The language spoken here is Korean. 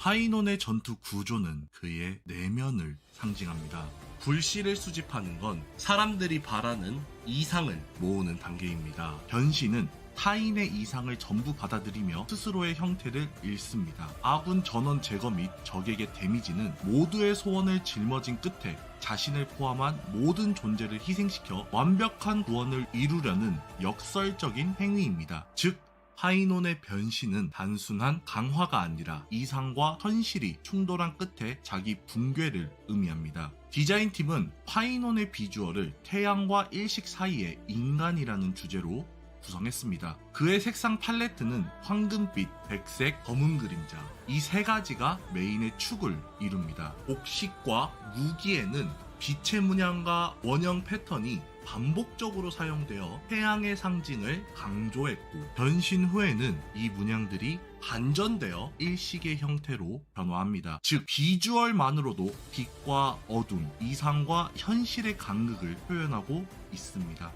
파이논의 전투 구조는 그의 내면을 상징합니다. 불씨를 수집하는 건 사람들이 바라는 이상을 모으는 단계입니다. 변신은 타인의 이상을 전부 받아들이며 스스로의 형태를 잃습니다. 아군 전원 제거 및 적에게 데미지는 모두의 소원을 짊어진 끝에 자신을 포함한 모든 존재를 희생시켜 완벽한 구원을 이루려는 역설적인 행위입니다. 즉, 파이논의 변신은 단순한 강화가 아니라 이상과 현실이 충돌한 끝에 자기 붕괴를 의미합니다. 디자인팀은 파이논의 비주얼을 태양과 일식 사이의 인간이라는 주제로 구성했습니다. 그의 색상 팔레트는 황금빛, 백색, 검은 그림자 이 세 가지가 메인의 축을 이룹니다. 복식과 무기에는 빛의 문양과 원형 패턴이 반복적으로 사용되어 태양의 상징을 강조했고 변신 후에는 이 문양들이 반전되어 일식의 형태로 변화합니다. 즉 비주얼만으로도 빛과 어둠, 이상과 현실의 간극을 표현하고 있습니다.